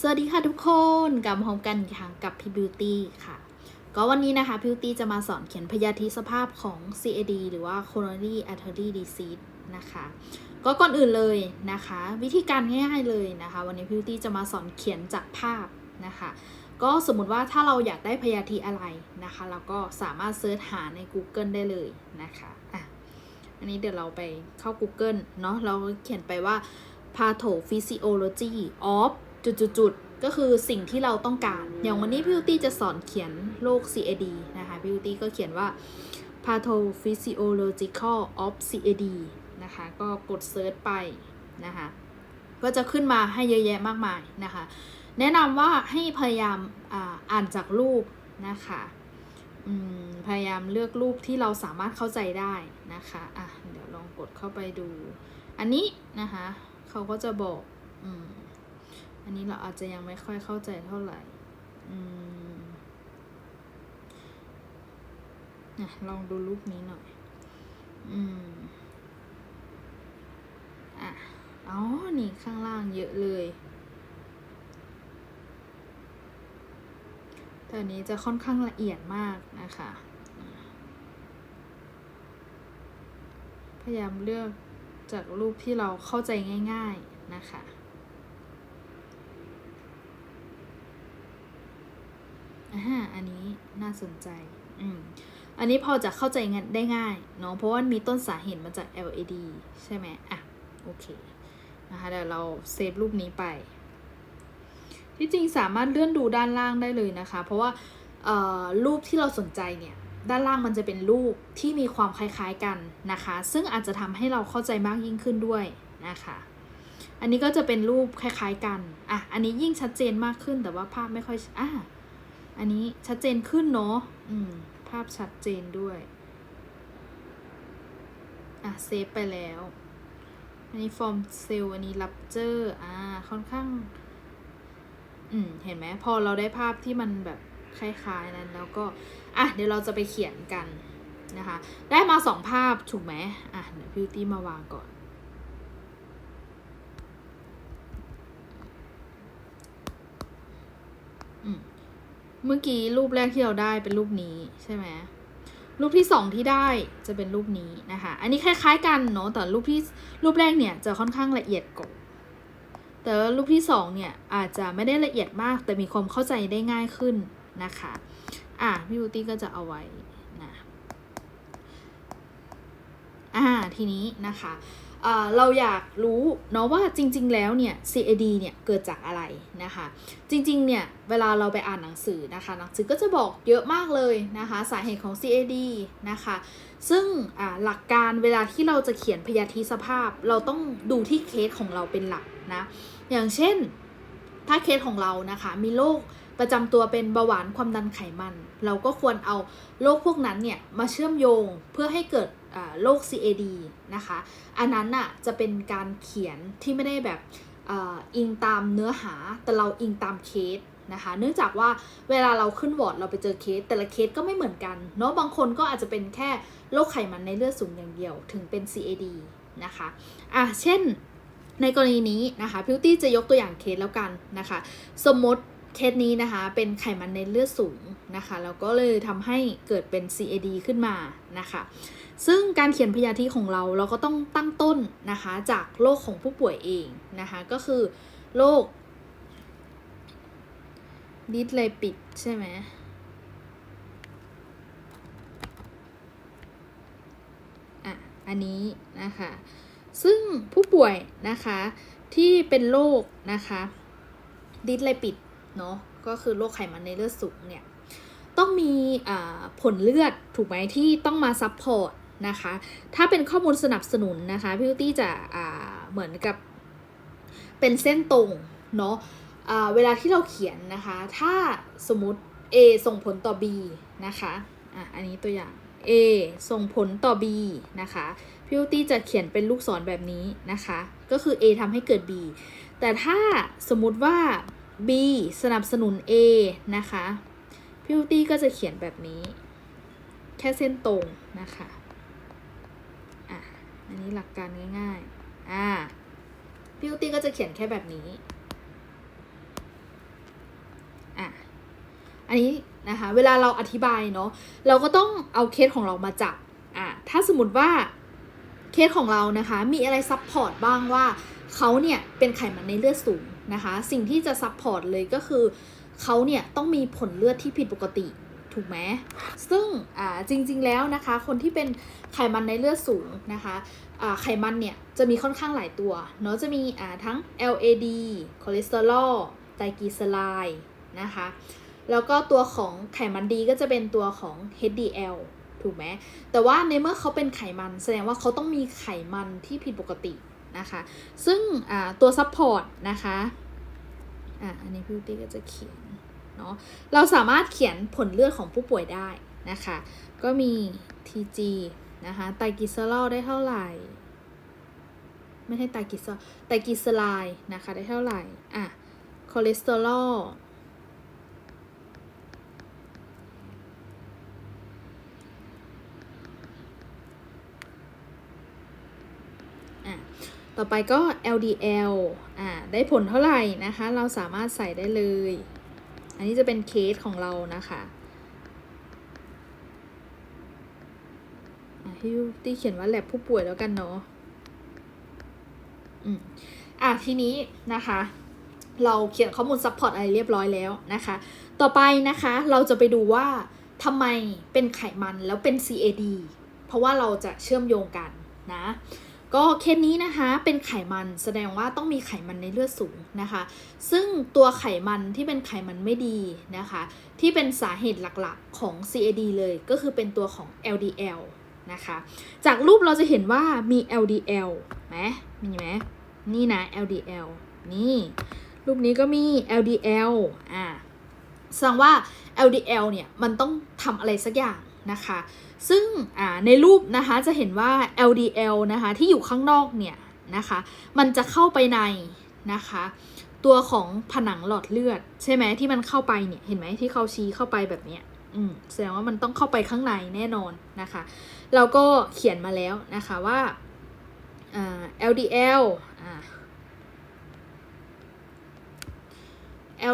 สวัสดีค่ะทุกคนกลับมาพบกันอีกครั้งกับพี่บิวตี้ค่ะ ก็วันนี้นะคะบิวตี้จะมาสอนเขียนพยาธิสภาพของ CAD หรือว่า coronary artery disease นะคะ ก็ก่อนอื่นเลยนะคะ วิธีการง่ายๆเลยนะคะ วันนี้บิวตี้จะมาสอนเขียนจากภาพนะคะ ก็สมมติว่าถ้าเราอยากได้พยาธิอะไรนะคะเราก็สามารถเซิร์ชหาใน Google ได้เลยนะคะอะอันนี้เดี๋ยวเราไปเข้า Google เนาะเราเขียนไปว่า pathophysiology of จุดๆก็คือสิ่งที่เราต้องการ อย่างวันนี้พี่บิวตี้จะสอนเขียนโรค CAD นะคะพี่บิวตี้ก็เขียนว่า pathophysiological of CAD นะคะก็กดเซิร์ชไปนะคะก็จะขึ้นมาให้เยอะแยะมากมายนะคะแนะนำว่าให้พยายามอ่านจากรูปนะคะพยายามเลือกรูปที่เราสามารถเข้าใจได้นะคะอะเดี๋ยวลองกดเข้าไปดู อันนี้นะคะเขาก็จะบอกอืม อันนี้เราอาจจะยังไม่ค่อยเข้าใจเท่าไหร่อืมอะลองดูรูปนี้หน่อย อืม อะ อ๋อ นี่ข้างล่างเยอะเลยแต่อันนี้จะค่อนข้างละเอียดมากนะคะ พยายามเลือกจากรูปที่เราเข้าใจง่าย ๆนะคะ อ่าอันนี้น่าสนใจ อืม อันนี้พอจะเข้าใจงานได้ง่ายเนาะเพราะว่ามีต้นสาเหตุมาจาก LAD ใช่ไหมอะ โอเค นะคะเดี๋ยวเราเซฟรูปนี้ไป ที่จริงสามารถเลื่อนดูด้านล่างได้เลยนะคะ เพราะว่ารูปที่เราสนใจเนี่ย ด้านล่างมันจะเป็นรูปที่มีความคล้ายๆกันนะคะ ซึ่งอาจจะทำให้เราเข้าใจมากยิ่งขึ้นด้วยนะคะอันนี้ก็จะเป็นรูปคล้ายๆกัน อะ อันนี้ยิ่งชัดเจนมากขึ้นแต่ว่าภาพไม่ค่อย อะ อันนี้ชัดเจนขึ้นเนาะอืม ภาพชัดเจนด้วย อะ เซฟไปแล้ว อันนี้ฟอร์มเซลล์อันนี้รับเจอร์อ่า ค่อนข้าง อืม เห็นไหม พอเราได้ภาพที่มันแบบคล้ายๆนั้น แล้วก็ อะ เดี๋ยวเราจะไปเขียนกันนะคะ ได้มาสองภาพ ถูกไหมอะ เดี๋ยวพิวตี้มาวางก่อนอืม เมื่อกี้รูปแรกที่เราได้เป็นรูปนี้ใช่ไหมรูปที่สองที่ได้จะเป็นรูปนี้นะคะ อันนี้คล้าย ๆ กันเนาะ แต่รูปที่รูปแรกเนี่ยจะค่อนข้างละเอียดกว่า แต่รูปที่สองเนี่ยอาจจะไม่ได้ละเอียดมาก แต่มีความเข้าใจได้ง่ายขึ้นนะคะ อะพี่บูตี้ก็จะเอาไว้นะ อ่าทีนี้นะคะ เราอยากรู้เนาะว่าจริง ๆ แล้วเนี่ย CAD เนี่ยเกิดจากอะไรนะคะ จริง ๆ เนี่ย เวลาเราไปอ่านหนังสือนะคะ หนังสือก็จะบอกเยอะมากเลยนะคะ สาเหตุของ CAD นะคะ ซึ่งหลักการเวลาที่เราจะเขียนพยาธิสภาพ เราต้องดูที่เคสของเราเป็นหลักนะ อย่างเช่น ถ้าเคสของเรานะคะ มีโรคประจำตัวเป็นเบาหวานความดันไขมัน เราก็ควรเอาโรคพวกนั้นเนี่ยมาเชื่อมโยงเพื่อให้เกิด โรค CAD นะคะ อันนั้นน่ะจะเป็นการเขียนที่ไม่ได้แบบออิงตามเนื้อหา แต่เราอิงตามเคสนะคะ เนื่องจากว่าเวลาเราขึ้นวอร์ดเราไปเจอเคส แต่ละเคสก็ไม่เหมือนกันเนาะ บางคนก็อาจจะเป็นแค่โรคไขมันในเลือดสูงอย่างเดียว ถึงเป็น CAD นะคะ อะ เช่นในกรณีนี้นะคะ พิวตี้จะยกตัวอย่างเคสแล้วกันนะคะ สมมติ เคสนี้นะคะเป็นไขมันในเลือดสูงนะคะแล้วก็เลยทำให้เกิดเป็น CAD ขึ้นมานะคะซึ่งการเขียนพยาธิของเราเราก็ต้องตั้งต้นนะคะจากโรคของผู้ป่วยเองนะคะก็คือโรคดิสเลปิดใช่ไหมอะอันนี้นะคะซึ่งผู้ป่วยนะคะที่เป็นโรคนะคะดิสเลปิด เนาะก็คือโรคไขมันในเลือดสูงเนี่ยต้องมีผลเลือดถูกไหมที่ต้องมาซัพพอร์ตนะคะถ้าเป็นข้อมูลสนับสนุนนะคะพี่ตี้จะเหมือนกับเป็นเส้นตรงเนาะเวลาที่เราเขียนนะคะ ถ้าสมมติ A ส่งผลต่อ B นะคะอะอันนี้ตัวอย่าง A ส่งผลต่อ B นะคะพี่ตี้จะเขียนเป็นลูกศรแบบนี้นะคะ ก็คือ A ทำให้เกิด B แต่ถ้าสมมติว่า B สนับสนุน A นะคะ พิวตี้ก็จะเขียนแบบนี้ แค่เส้นตรงนะคะอะอันนี้หลักการง่ายๆอ่าพิวตี้ก็จะเขียนแค่แบบนี้อันนี้นะคะ เวลาเราอธิบายเนาะเราก็ต้องเอาเคสของเรามาจับอะถ้าสมมติว่าเคสของเรานะคะ มีอะไรซับพอร์ตบ้างว่าเขาเนี่ยเป็นไขมันในเลือดสูง นะคะ สิ่งที่จะซับพอร์ตเลยก็คือเขาเนี่ยต้องมีผลเลือดที่ผิดปกติถูกไหมซึ่งจริงๆแล้วนะคะ คนที่เป็นไขมันในเลือดสูงนะคะไขมันเนี่ยจะมีค่อนข้างหลายตัวเนาะจะมีอ่าทั้ง LAD คอเลสเตอรอลไตรกลีเซอไรด์นะคะ แล้วก็ตัวของไขมันดีก็จะเป็นตัวของ HDL ถูกไหมแต่ว่าในเมื่อเขาเป็นไขมันแสดงว่าเขาต้องมีไขมันที่ผิดปกติ นะคะ ซึ่งตัวซัพพอร์ตนะคะอะอันนี้พี่ตี้ก็จะเขียนเนาะเราสามารถเขียนผลเลือดของผู้ป่วยได้นะคะ ก็มี TG นะคะไตรกลีเซอรอลได้เท่าไหร่ ไม่ใช่ไตรกลีเซอไตรกลีเซอไรด์นะคะได้เท่าไหร่อะคอเลสเตอรอล อะ ต่อไปก็ LDL อ่าได้ผลเท่าไหร่นะคะ เราสามารถใส่ได้เลย อันนี้จะเป็นเคสของเรานะคะอะที่ที่เขียนว่าแลบผู้ป่วยแล้วกันเนาะอืมอะทีนี้นะคะ เราเขียนข้อมูลซัพพอร์ตอะไรเรียบร้อยแล้วนะคะ ต่อไปนะคะเราจะไปดูว่าทำไมเป็นไขมันแล้วเป็น CAD เพราะว่าเราจะเชื่อมโยงกันนะ ก็เคสนี้นะคะเป็นไขมันแสดงว่าต้องมีไขมันในเลือดสูงนะคะ ซึ่งตัวไขมันที่เป็นไขมันไม่ดีนะคะ ที่เป็นสาเหตุหลักๆของ CAD เลยก็คือเป็นตัวของ LDL นะคะ จากรูปเราจะเห็นว่ามี LDL ไหมมีไหมนี่นะ LDL นี่ รูปนี้ก็มี LDL อ่าแสดงว่า LDL เนี่ยมันต้องทำอะไรสักอย่างนะคะ ซึ่งในรูปนะคะจะเห็นว่า LDL นะคะที่อยู่ข้างนอกเนี่ยนะคะมันจะเข้าไปในนะคะตัวของผนังหลอดเลือด ใช่ไหมที่มันเข้าไปเนี่ยเห็นไหมที่เขาชี้เข้าไปแบบเนี้ยอืมแสดงว่ามันต้องเข้าไปข้างในแน่นอนนะคะเราก็เขียนมาแล้วนะคะว่า LDL า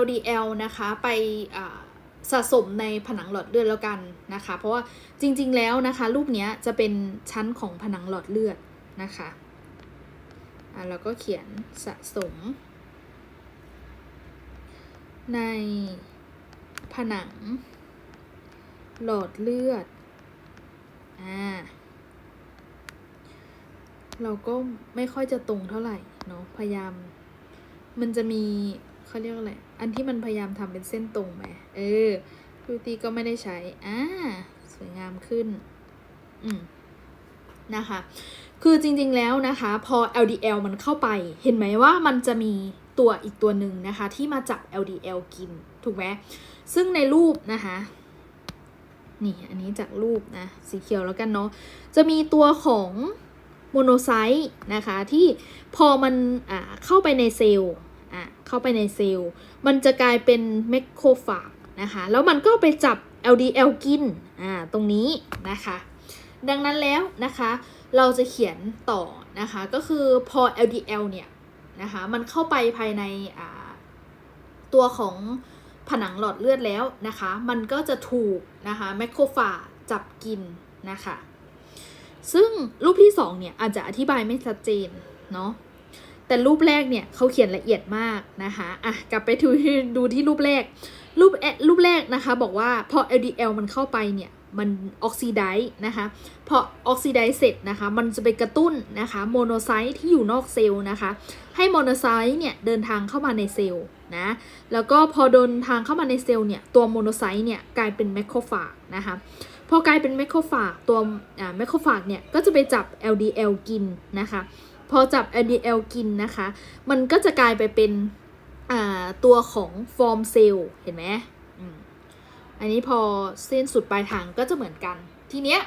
LDL นะคะไป สะสมในผนังหลอดเลือดแล้วกันนะคะ เพราะว่าจริงๆแล้วนะคะ รูปนี้จะเป็นชั้นของผนังหลอดเลือดนะคะอะเราก็เขียนสะสม ในผนัง หลอดเลือดอ่าเราก็ไม่ค่อยจะตรงเท่าไหร่เนาะพยายาม มันจะมีเขาเรียกอะไร อันที่มันพยายามทำเป็นเส้นตรงไหมเออพิวตี้ก็ไม่ได้ใช้ อ่า สวยงามขึ้น อืม นะคะ คือจริงๆแล้วนะคะ พอ LDL มันเข้าไป เห็นไหมว่ามันจะมีตัวอีกตัวหนึ่งนะคะ ที่มาจับ LDL กิน ถูกไหม ซึ่งในรูปนะคะนี่อันนี้จากรูปนะสีเขียวแล้วกันเนาะจะมีตัวของโมโนไซต์นะคะที่พอมันอ่าเข้าไปในเซลล์ อะเข้าไปในเซลล์ มันจะกลายเป็นเมคโครฟาจนะคะ แล้วมันก็ไปจับ LDL กินอ่าตรงนี้นะคะ ดังนั้นแล้วนะคะ เราจะเขียนต่อนะคะ ก็คือพอ LDL เนี่ยนะคะ มันเข้าไปภายในอ่าตัวของผนังหลอดเลือดแล้วนะคะ มันก็จะถูกนะคะแมคโครฟาจับกินนะคะ ซึ่งรูปที่สองเนี่ย อาจจะอธิบายไม่ชัดเจน เนาะ แต่รูปแรกเนี่ยเขาเขียนละเอียดมากนะคะอะกลับไปดูดูที่รูปแรก รูปแอรูปแรกนะคะบอกว่าพอ LDL มันเข้าไปเนี่ยมันออกซิไดซ์นะคะพอออกซิไดซ์เสร็จนะคะ มันจะไปกระตุ้นนะคะโมโนไซต์ที่อยู่นอกเซลล์นะคะ ให้โมโนไซต์เนี่ยเดินทางเข้ามาในเซลล์นะ แล้วก็พอเดินทางเข้ามาในเซลล์เนี่ย ตัวโมโนไซต์เนี่ยกลายเป็นแมคโครฟาจนะคะ พอกลายเป็นแมคโครฟาจตัวแมคโครฟาจเนี่ยก็จะไปจับ LDL กินนะคะ พอจับ LDL กินนะคะ มันก็จะกลายไปเป็นตัวของฟอร์มเซลล์เห็นไหมอืมอันนี้พอเส้นสุดปลายทางก็จะเหมือนกัน ทีเนี้ย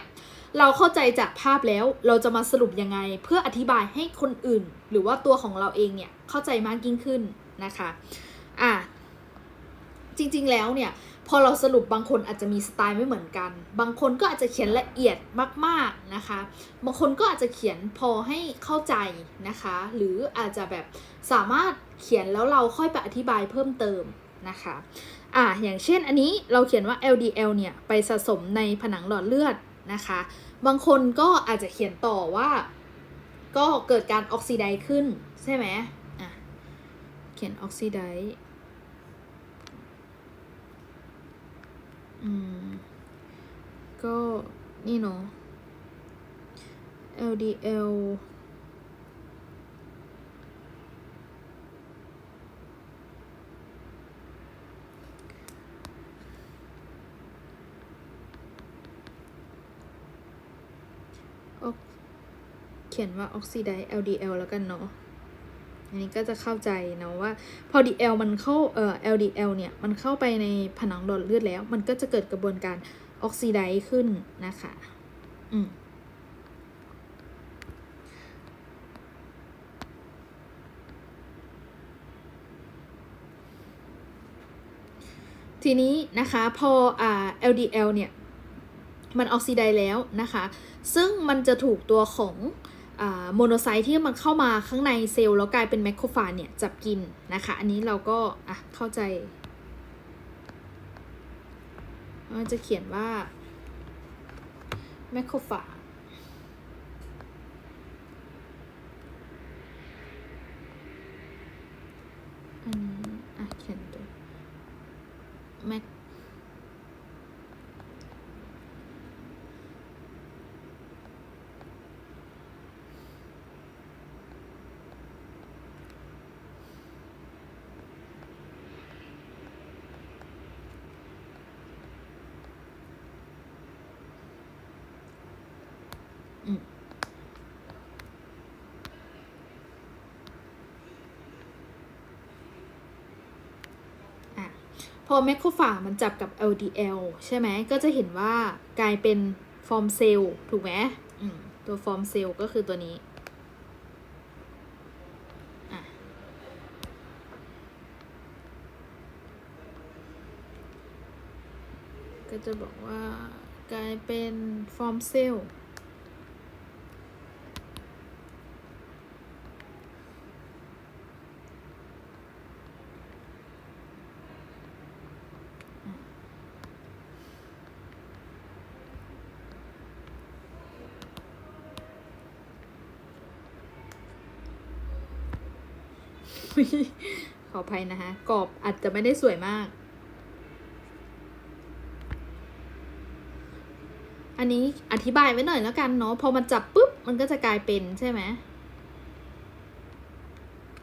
เราเข้าใจจากภาพแล้วเราจะมาสรุปยังไง เพื่ออธิบายให้คนอื่น หรือว่าตัวของเราเองเนี่ยเข้าใจมากยิ่งขึ้นนะคะอะจริงๆแล้วเนี่ย พอเราสรุปบางคนอาจจะมีสไตล์ไม่เหมือนกัน บางคนก็อาจจะเขียนละเอียดมากๆนะคะ บางคนก็อาจจะเขียนพอให้เข้าใจนะคะ หรืออาจจะแบบสามารถเขียนแล้วเราค่อยไปอธิบายเพิ่มเติมนะคะอะอย่างเช่นอันนี้เราเขียนว่า LDL เนี่ยไปสะสมในผนังหลอดเลือดนะคะ บางคนก็อาจจะเขียนต่อว่า ก็เกิดการออกซิไดซ์ขึ้นใช่ไหมอะเขียนออกซิได อืม ก็นี่เนาะ LDL เขียนว่าออกซิไดซ์ LDL แล้วกันเนาะ อันนี้ก็จะเข้าใจนะว่าพอ DL มันเข้าเอ่อ LDL เนี่ย มันเข้าไปในผนังหลอดเลือดแล้ว มันก็จะเกิดกระบวนการออกซิไดซ์ขึ้นนะคะอืมทีนี้นะคะพออ่า LDL เนี่ย มันออกซิไดซ์แล้วนะคะ ซึ่งมันจะถูกตัวของ โมโนไซต์ที่มันเข้ามาข้างในเซลล์แล้วกลายเป็นแมคโครฟาจเนี่ยจับกินนะคะ อันนี้เราก็อะเข้าใจมันจะเขียนว่าแมคโครฟาจอันนี้อะเขียนตัวแมค พอแมคโครฟามันจับกับ LDL ใช่ไหมก็จะเห็นว่ากลายเป็นฟอร์มเซลล์ถูกไหมมตัวฟอร์มเซลล์ก็คือตัวนี้ก็จะบอกว่ากลายเป็นฟอร์มเซลล์ ขออภัยนะคะกรอบอาจจะไม่ได้สวยมาก อันนี้อธิบายไว้หน่อยแล้วกันเนาะพอมันจับปุ๊บ มันก็จะกลายเป็นใช่ไหม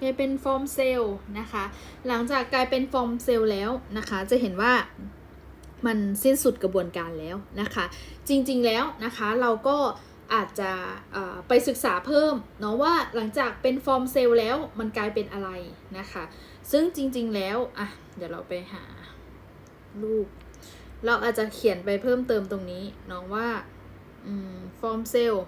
กลายเป็นฟอร์มเซลล์นะคะ หลังจากกลายเป็นฟอร์มเซลล์แล้วนะคะ จะเห็นว่ามันสิ้นสุดกระบวนการแล้วนะคะ จริงๆแล้วนะคะเราก็ อาจจะไปศึกษาเพิ่มเนาะว่าหลังจากเป็นฟอร์มเซลล์แล้วมันกลายเป็นอะไรนะคะ ซึ่งจริงๆแล้วอะเดี๋ยวเราไปหารูป เราอาจจะเขียนไปเพิ่มเติมตรงนี้เนาะว่าฟอร์มเซลล์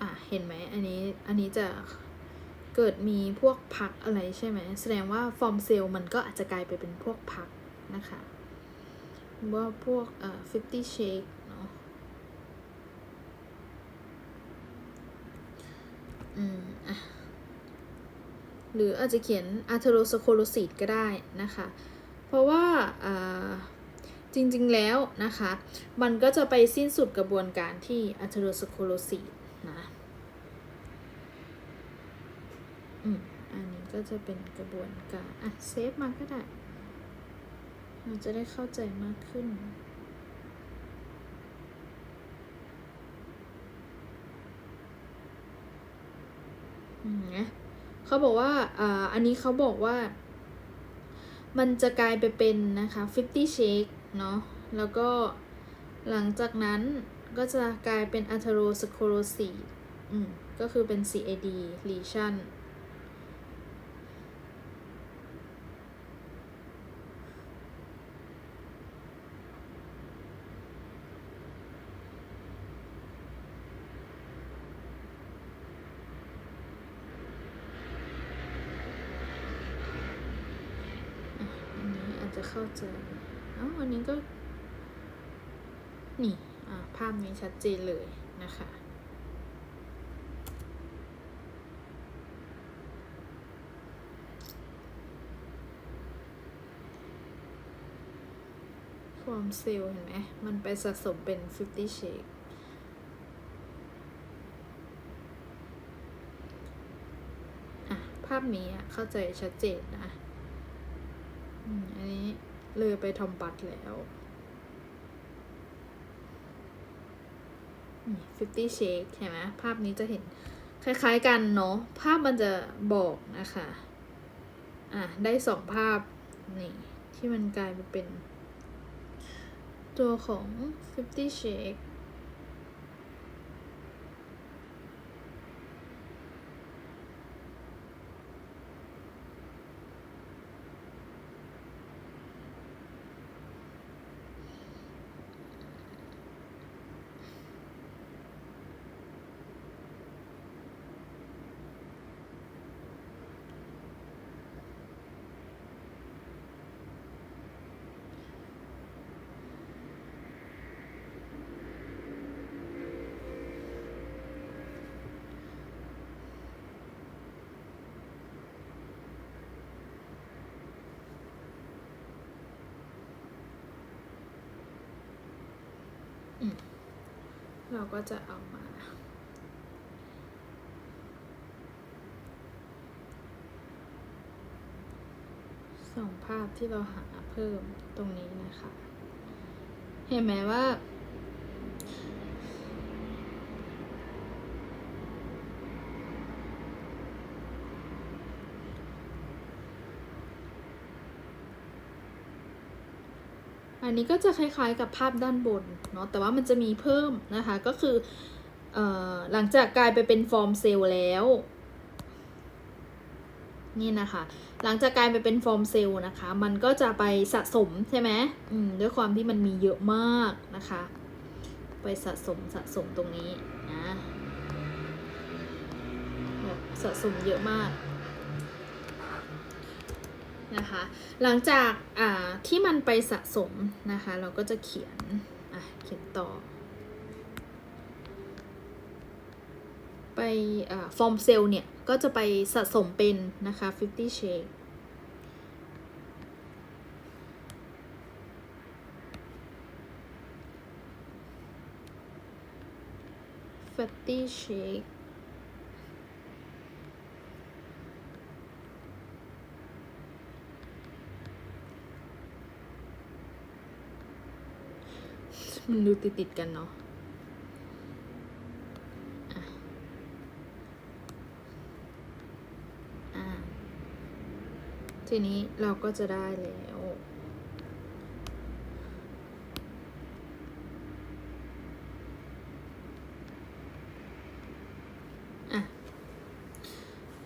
อะเห็นไหมอันนี้อันนี้จะเกิดมีพวกพักอะไรใช่ไหมแสดงว่าฟอร์มเซลล์มันก็อาจจะกลายไปเป็นพวกพักนะคะว่าพวกเอ่อ50 shake เนาะอืมอะหรืออาจจะเขียน atherosclerosis ก็ได้นะคะ เพราะว่าอ่า จริงๆแล้วนะคะ มันก็จะไปสิ้นสุดกระบวนการที่ atherosclerosis นะอืมอันนี้ก็จะเป็นกระบวนการ อะ เซฟมาก็ได้ เราจะได้เข้าใจมากขึ้นนะเขาบอกว่าอ่า อันนี้เขาบอกว่า มันจะกลายไปเป็นนะคะ50 shake เนาะแล้วก็หลังจากนั้นก็จะกลายเป็นอัทโรสโคโรซีอืมก็คือเป็น CAD lesion จะเข้าใจ ก็ นี่ภาพนี้ชัดเจนเลยนะคะฟอร์มเซลเห็นไหม มันไปสะสมเป็น 50 shake ภาพนี้เข้าใจชัดเจนนะ เลยไปทอมบัตแล้วนี่50 shake เห็นไหมภาพนี้จะเห็นคล้ายๆกันเนาะ ภาพมันจะบอกนะคะ อะ ได้สองภาพ นี่ ที่มันกลายมาเป็น ตัวของ 50 shake เราก็จะเอามาสองภาพที่เราหาเพิ่มตรงนี้นะคะ เห็นไหมว่า อันนี้ก็จะคล้ายๆกับภาพด้านบนเนาะแต่ว่ามันจะมีเพิ่มนะคะก็คืออหลังจากกลายไปเป็นฟอร์มเซลล์แล้วนี่นะคะ หลังจากกลายไปเป็นฟอร์มเซลล์นะคะ มันก็จะไปสะสมใช่ไหมอืมด้วยความที่มันมีเยอะมากนะคะ ไปสะสมสะสมตรงนี้นะสะสมเยอะมาก นะคะ หลังจากที่มันไปสะสมนะคะ เราก็จะเขียนเขียนต่อ ไปฟอร์มเซลล์เนี่ย ก็จะไปสะสมเป็นนะคะ 50 shake 50 shake มันดูติดติดกันเนาะอะอะทีนี้เราก็จะได้แล้วอะ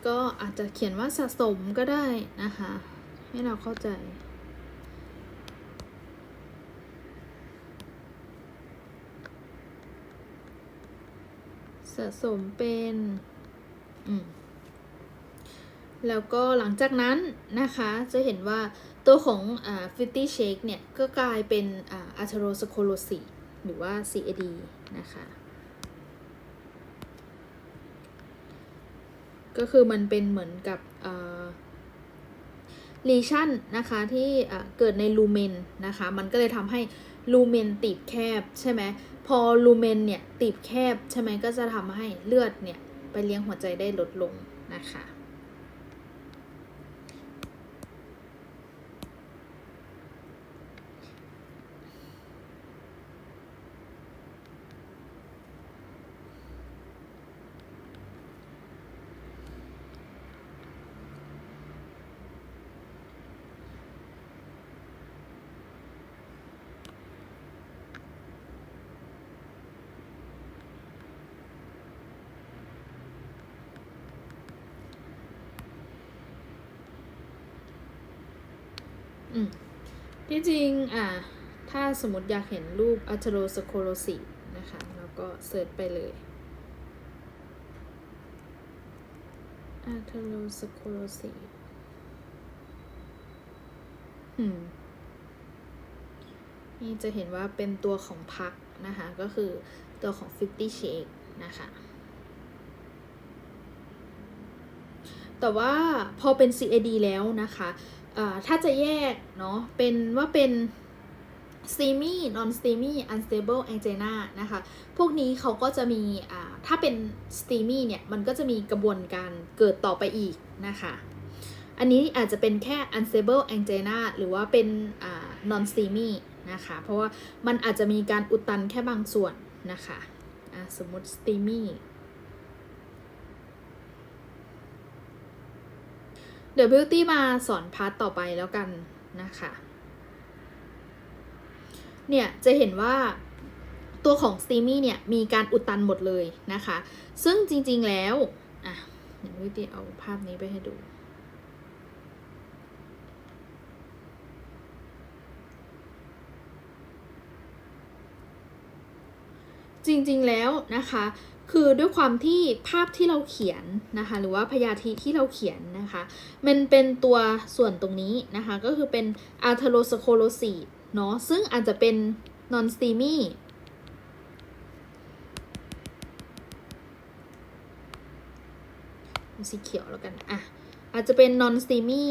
ก็อาจจะเขียนว่าสะสมก็ได้นะคะ ให้เราเข้าใจะสมเป็นแล้วก็หลังจากนั้นนะคะจะเห็นว่าตัวของอ่า50 shake เนี่ย ก็กลายเป็นอ่า atherosclerosis หรือว่า CAD นะคะก็คือมันเป็นเหมือนกับลีชั่นนะคะที่เกิดในลูเมนนะคะ มันก็เลยทำให้ลูเมนตีบแคบใช่ไหม อลูเมนเนี่ยตีบแคบใช่ไหมก็จะทำให้เลือดเนี่ยไปเลี้ยงหัวใจได้ลดลงนะคะ อืม ที่จริงอ่าถ้าสมมติอยากเห็นรูป atherosclerosis นะคะแล้วก็เสิร์ชไปเลย atherosclerosis อืมนี่จะเห็นว่าเป็นตัวของพักนะคะ ก็คือตัวของ 50 shake นะคะ แต่ว่าพอเป็น CAD แล้วนะคะ ถ้าจะแยกเนาะเป็นว่าเป็น steamy non steamy unstable angina นะคะ พวกนี้เขาก็จะมีถ้าเป็น steamy เนี่ยมันก็จะมีกระบวนการเกิดต่อไปอีกนะคะ อันนี้อาจจะเป็นแค่ unstable angina หรือว่าเป็นอ่า non steamy นะคะ เพราะว่ามันอาจจะมีการอุดตันแค่บางส่วนนะคะะสมมติ steamy เดี๋ยว Beauty มาสอนพาร์ทต่อไปแล้วกันนะคะ เนี่ยจะเห็นว่าตัวของ Steamy เนี่ยมีการอุดตันหมดเลยนะคะ ซึ่งจริงๆแล้ว อะเดี๋ยว Beauty เอาภาพนี้ไปให้ดูจริงๆ แล้วนะคะ คือด้วยความที่ภาพที่เราเขียนนะคะ หรือว่าพยาธิที่เราเขียนนะคะ มันเป็นตัวส่วนตรงนี้นะคะ ก็คือเป็น atherosclerosis เนาะซึ่งอาจจะเป็น non steamy สีเขียวแล้วกัน อะ อาจจะเป็น non steamy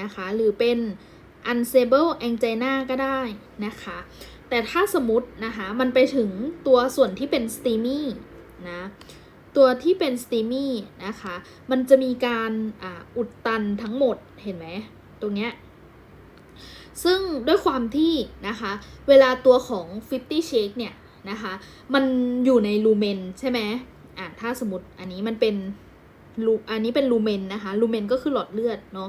นะคะ หรือเป็น unstable angina ก็ได้นะคะ แต่ถ้าสมมตินะคะ มันไปถึงตัวส่วนที่เป็น steamy นะ ตัวที่เป็น steamy นะคะ มันจะมีการอ,อุดตันทั้งหมดเห็นไหมตรงเนี้ยซึ่งด้วยความที่นะคะ เวลาตัวของ 50 shake เนี่ยนะคะ มันอยู่ในลูเมนใช่ไหมอะถ้าสมมติอันนี้มันเป็นลูอันนี้เป็นลูเมนนะคะลูเมนก็คือหลอดเลือดเนาะ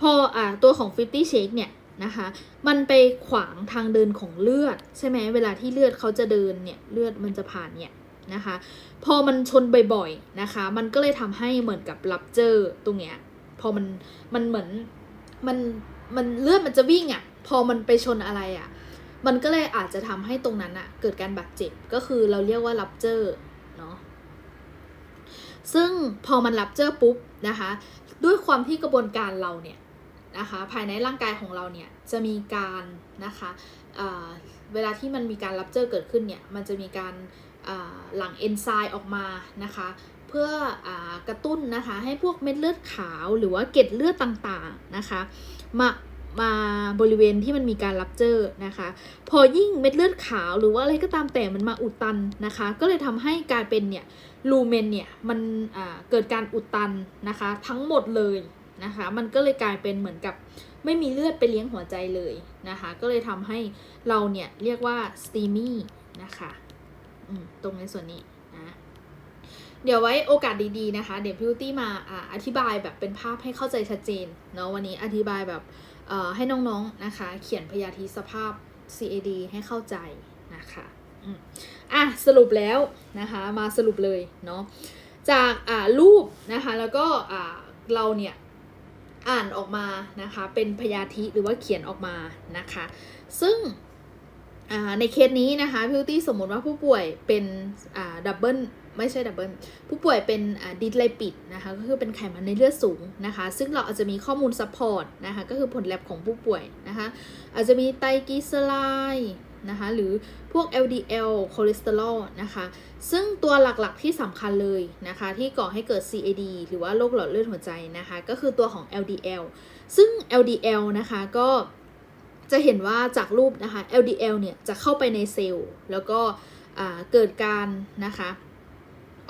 พออะตัวของ 50 shake เนี่ยนะคะมันไปขวางทางเดินของเลือดใช่ไหมเวลาที่เลือดเขาจะเดินเนี่ยเลือดมันจะผ่านเนี่ย นะคะ พอมันชนบ่อยๆนะคะ มันก็เลยทำให้เหมือนกับรับเจอตรงเนี้ยพอมันมันเหมือนมันมันเลือดมันจะวิ่งอะ่ะ พอมันไปชนอะไรอะ่ะ มันก็เลยอาจจะทำให้ตรงนั้นอะ่ะ เกิดการบาดเจ็บก็คือเราเรียกว่ารับเจอเนาะซึ่งพอมันรับเจอปุ๊บนะคะ ด้วยความที่กระบวนการเราเนี่ยนะคะ ภายในร่างกายของเราเนี่ยจะมีการนะคะเวลาที่มันมีการรับเจอเกิดขึ้นเนี่ย มันจะมีการ หลั่งเอนไซม์ออกมานะคะเพื่ออกระตุ้นนะคะให้พวกเม็ดเลือดขาวหรือว่าเกล็ดเลือดต่างๆนะคะมามาบริเวณที่มันมีการรับเจอนะคะ พอยิ่งเม็ดเลือดขาวหรือว่าอะไรก็ตามแต่มันมาอุดตันนะคะ ก็เลยทำให้กลายเป็นเนี่ยลูเมนเนี่ยมันเกิดการอุดตันนะคะทั้งหมดเลยนะคะ มันก็เลยกลายเป็นเหมือนกับไม่มีเลือดไปเลี้ยงหัวใจเลยนะคะ ก็เลยทำให้เราเนี่ยเรียกว่า steamy นะคะ ตรงในส่วนนี้นะเดี๋ยวไว้โอกาสดีๆนะคะ เดี๋ยวพิวตี้มาออธิบายแบบเป็นภาพให้เข้าใจชัดเจนเนาะวันนี้อธิบายแบบให้น้องๆนะคะ เขียนพยาธิสภาพ CAD ให้เข้าใจนะคะอะสรุปแล้วนะคะมาสรุปเลยเนาะจากอ่ารูปนะคะแล้วก็อ่าเราเนี่ยอ่านออกมานะคะเป็นพยาธิหรือว่าเขียนออกมานะคะ ซึ่ง ในเคสนี้นะคะพิวตี้สมมติว่าผู้ป่วยเป็นดับเบิลไม่ใช่ดับเบิลผู้ป่วยเป็นดิสไลปิดนะคะก็คือเป็นไขมันในเลือดสูงนะคะ ซึ่งเราอาจจะมีข้อมูลซัพพอร์ตนะคะก็คือผลแลบของผู้ป่วยนะคะอาจจะมีไตรกลีเซอไรด์นะคะหรือพวก LDL คอเลสเตอรอลนะคะซึ่งตัวหลักๆที่สำคัญเลยนะคะที่ก่อให้เกิด CAD หรือว่าโรคหลอดเลือดหัวใจนะคะก็คือตัวของ LDL ซึ่ง LDL นะคะก็ จะเห็นว่าจากรูปนะคะ LDL เนี่ยจะเข้าไปในเซลล์แล้วก็เกิดการนะคะ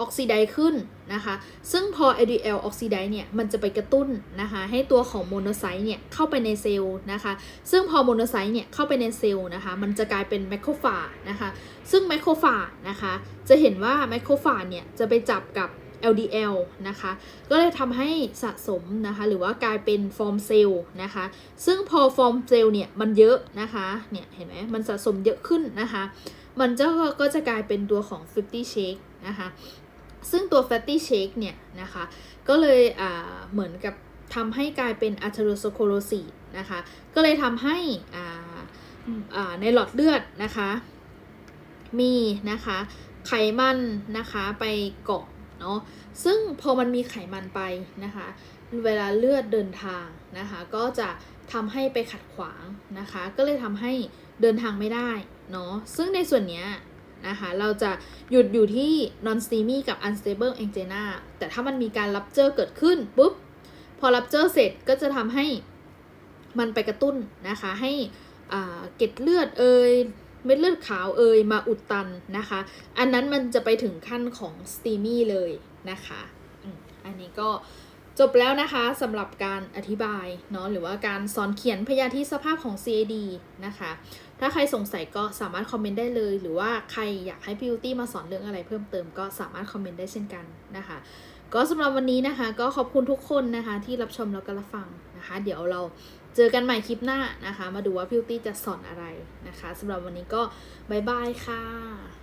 ออกซิไดขึ้นนะคะ ซึ่งพอ LDL ออกซิไดเนี่ย มันจะไปกระตุ้นนะคะ ให้ตัวของโมโนไซต์เนี่ย เข้าไปในเซลล์นะคะ ซึ่งพอโมโนไซต์เนี่ย เข้าไปในเซลล์นะคะ มันจะกลายเป็นแมคโครฟานะคะ ซึ่งแมคโครฟานะคะ จะเห็นว่าแมคโครฟาเนี่ย จะไปจับกับ LDL นะคะ ก็เลยทำให้สะสมนะคะ หรือว่ากลายเป็นฟอร์มเซลล์นะคะ ซึ่งพอฟอร์มเซลล์เนี่ยมันเยอะนะคะ เนี่ยเห็นไหมมันสะสมเยอะขึ้นนะคะ มันจะก็จะกลายเป็นตัวของ 50 shake นะคะ ซึ่งตัว fatty shake เนี่ยนะคะ ก็เลยเหมือนกับทำให้กลายเป็น atherosclerosis นะคะ ก็เลยทำให้ในหลอดเลือดนะคะ มีนะคะไขมันนะคะไปเกาะ เนาะซึ่งพอมันมีไขมันไปนะคะ เวลาเลือดเดินทางนะคะ ก็จะทำให้ไปขัดขวางนะคะ ก็เลยทำให้เดินทางไม่ได้เนาะซึ่งในส่วนเนี้ยนะคะเราจะหยุดอยู่ที่ non steamy กับ unstable angina แต่ถ้ามันมีการรับเจอเกิดขึ้นปุ๊บ พอรับเจอเสร็จก็จะทำให้มันไปกระตุ้นนะคะ ให้เกล็ดเลือดเอย เม็ดเลือดขาวเอยมาอุดตันนะคะ อันนั้นมันจะไปถึงขั้นของสตีมี่เลยนะคะอันนี้ก็จบแล้วนะคะสำหรับการอธิบายเนาะหรือว่าการสอนเขียนพยาธิสภาพของ CAD นะคะ ถ้าใครสงสัยก็สามารถคอมเมนต์ได้เลย หรือว่าใครอยากให้พี่ยูตี้มาสอนเรื่องอะไรเพิ่มเติมก็สามารถคอมเมนต์ได้เช่นกันนะคะ ก็สำหรับวันนี้นะคะ ก็ขอบคุณทุกคนนะคะที่รับชมแล้วก็รับฟังนะคะ เดี๋ยวเรา เจอกันใหม่คลิปหน้านะคะ มาดูว่าพิวตี้จะสอนอะไรนะคะสำหรับวันนี้ก็บายบายค่ะ